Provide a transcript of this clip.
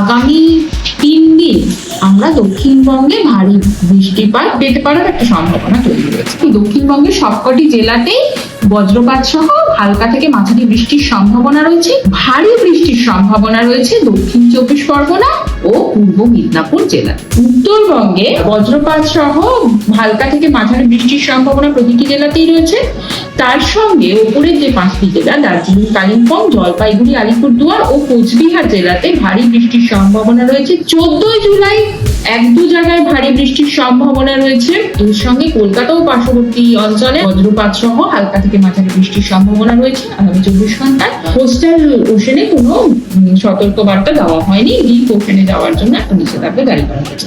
আগামী তিন দিন আমরা দক্ষিণবঙ্গে ভারী বৃষ্টিপাত পেতে পারার একটা সম্ভাবনা তৈরি হয়েছে। দক্ষিণবঙ্গের সবকটি জেলাতেই বজ্রপাত সহ হালকা থেকে মাঝারি বৃষ্টির সম্ভাবনা রয়েছে। ভারী বৃষ্টির সম্ভাবনা রয়েছে দক্ষিণ চব্বিশ পরগনা ও পূর্ব মিদনাপুর জেলা উত্তরবঙ্গে বজ্রপাত সহ হালকা থেকে মাঝারি বৃষ্টির সম্ভাবনা প্রতিটি জেলাতেই রয়েছে। তার সঙ্গে ওপরের যে পাঁচটি জেলা, দার্জিলিং, কালিম্পং, জলপাইগুড়ি, আলিপুরদুয়ার ও কোচবিহার জেলাতে ভারী বৃষ্টির সম্ভাবনা রয়েছে। চোদ্দই জুলাই এক দু জায়গায় ভারী বৃষ্টির সম্ভাবনা রয়েছে। এর সঙ্গে কলকাতা ও পার্শ্ববর্তী অঞ্চলে বজ্রপাত সহ হালকা থেকে মাঝারি বৃষ্টির সম্ভাবনা রয়েছে আগামী চব্বিশ ঘন্টায়। কোস্টাল ওশেনে কোনো সতর্কবার্তা দেওয়া হয়নি। ডিপ ওশেনে যাওয়ার জন্য একটা নিষেধাজ্ঞা জারি করা হয়েছে।